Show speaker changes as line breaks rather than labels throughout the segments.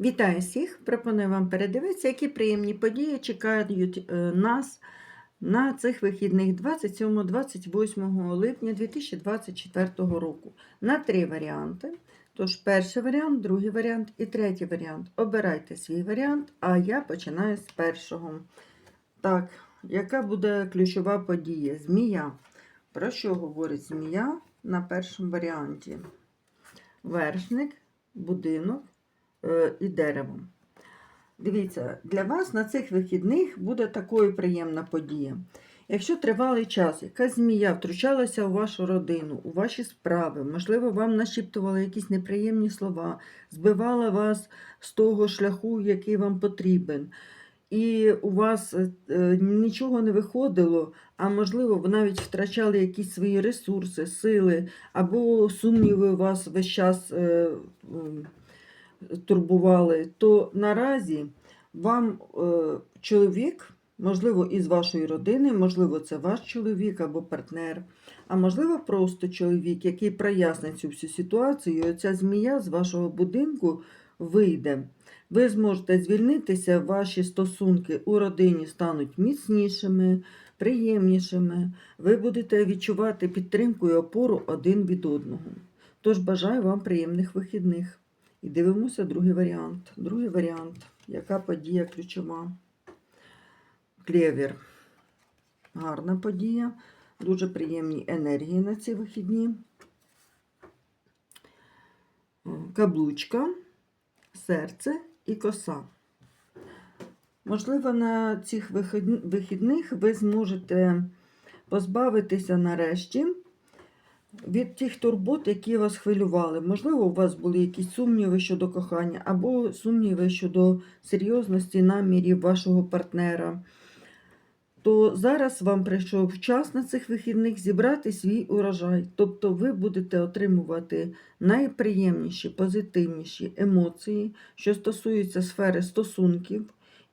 Вітаю всіх! Пропоную вам передивитися, які приємні події чекають е, нас на цих вихідних 27-28 липня 2024 року. На три варіанти. Тож, перший варіант, другий варіант і третій варіант. Обирайте свій варіант, а я починаю з першого. Так, яка буде ключова подія? Змія. Про що говорить змія на першому варіанті? Вершник, будинок і дерево. Дивіться, для вас на цих вихідних буде такою приємна подія. Якщо тривалий час якась змія втручалася у вашу родину, у ваші справи, можливо, вам нашіптували якісь неприємні слова, збивала вас з того шляху, який вам потрібен, і у вас е, е, нічого не виходило, а можливо, ви навіть втрачали якісь свої ресурси, сили, або сумніви у вас весь час е, турбували, то наразі вам е, чоловік, можливо, із вашої родини, можливо, це ваш чоловік або партнер, а можливо, просто чоловік, який прояснить цю всю ситуацію, і оця змія з вашого будинку вийде. Ви зможете звільнитися, ваші стосунки у родині стануть міцнішими, приємнішими. Ви будете відчувати підтримку і опору один від одного. Тож бажаю вам приємних вихідних. І дивимося другий варіант. Другий варіант. Яка подія ключова? Клєвір. Гарна подія. Дуже приємні енергії на ці вихідні. Каблучка, серце і коса. Можливо, на цих вихідних ви зможете позбавитися нарешті від тих турбот, які вас хвилювали. Можливо, у вас були якісь сумніви щодо кохання, або сумніви щодо серйозності намірів вашого партнера. То зараз вам прийшов час на цих вихідних зібрати свій урожай. Тобто ви будете отримувати найприємніші, позитивніші емоції, що стосуються сфери стосунків,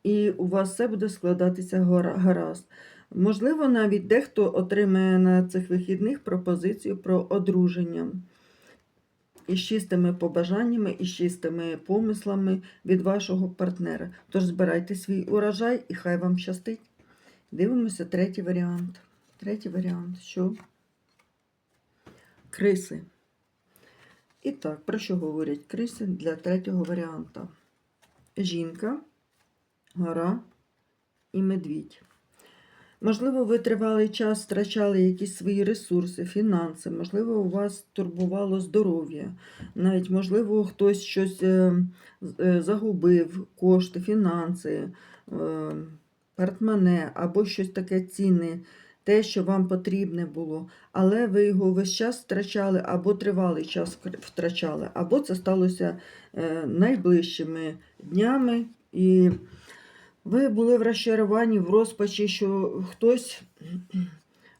і у вас все буде складатися гаразд. Можливо, навіть дехто отримає на цих вихідних пропозицію про одруження із чистими побажаннями, і з чистими помислами від вашого партнера. Тож збирайте свій урожай і хай вам щастить. Дивимося третій варіант. Третій варіант. Що? Криси. І так, про що говорять криси для третього варіанта? Жінка, гора і медвідь. Можливо, ви тривалий час втрачали якісь свої ресурси, фінанси, можливо, у вас турбувало здоров'я, навіть, можливо, хтось щось е, е, загубив, кошти, фінанси, е, портмоне або щось таке цінне, те, що вам потрібне було, але ви його весь час втрачали, або тривалий час втрачали, або це сталося найближчими днями. І ви були в розчаруванні, в розпачі, що хтось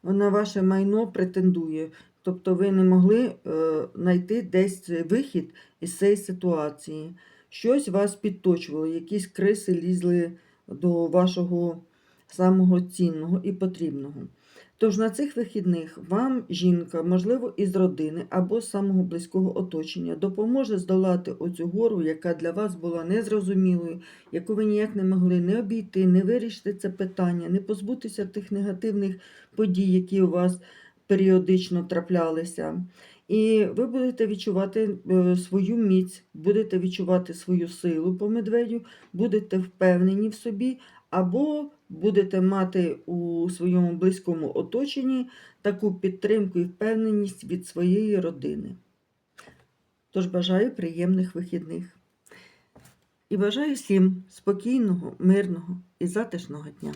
на ваше майно претендує. Тобто ви не могли е, знайти десь вихід із цієї ситуації. Щось вас підточувало, якісь криси лізли до вашого самого цінного і потрібного. Тож на цих вихідних вам жінка, можливо, із родини або з самого близького оточення, допоможе здолати оцю гору, яка для вас була незрозумілою, яку ви ніяк не могли не обійти, не вирішити це питання, не позбутися тих негативних подій, які у вас періодично траплялися. І ви будете відчувати е, свою міць, будете відчувати свою силу по медведю, будете впевнені в собі, або будете мати у своєму близькому оточенні таку підтримку і впевненість від своєї родини. Тож бажаю приємних вихідних. І бажаю всім спокійного, мирного і затишного дня.